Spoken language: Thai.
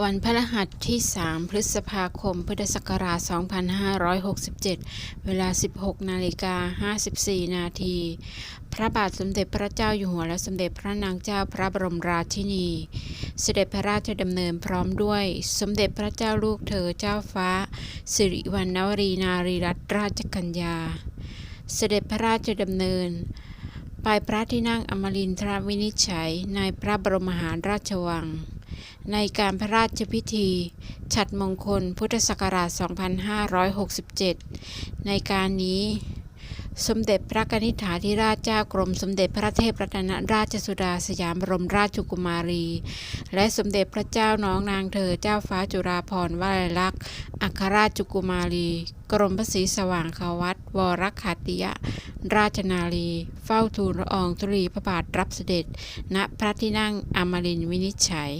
วันพฤหัสที่ 3 พฤษภาคม พุทธศักราช 2567 เวลา 16 นาฬิกา 54 นาที พระบาทสมเด็จพระเจ้าอยู่หัวและสมเด็จพระนางเจ้าพระบรมราชินี เสด็จพระราชดำเนินพร้อมด้วย สมเด็จพระเจ้าลูกเธอเจ้าฟ้า สิริวัณณวรีนารีรัตนราชกัญญา เสด็จพระราชดำเนินไปพระที่นั่งอมรินทรวินิจฉัยในพระบรมมหาราชวัง ในการพระราชพิธี ฉัดมงคลพุทธศักราช 2567 ในการนี้สมเด็จพระกนิษฐาธิราชเจ้ากรมสมเด็จพระเทพรัตนราชสุดาสยามบรมราชกุมารี และสมเด็จพระเจ้าน้องนางเธอเจ้าฟ้าจุฬาภรณ์วลัยลักษณ์อัครราชกุมารี กรมพระศรีสว่างคาวัตวรคัติยราชนารีเฝ้าทูลละอองธุลีพระบาทรับเสด็จ ณพระที่นั่งอมรินทร์วินิจฉัย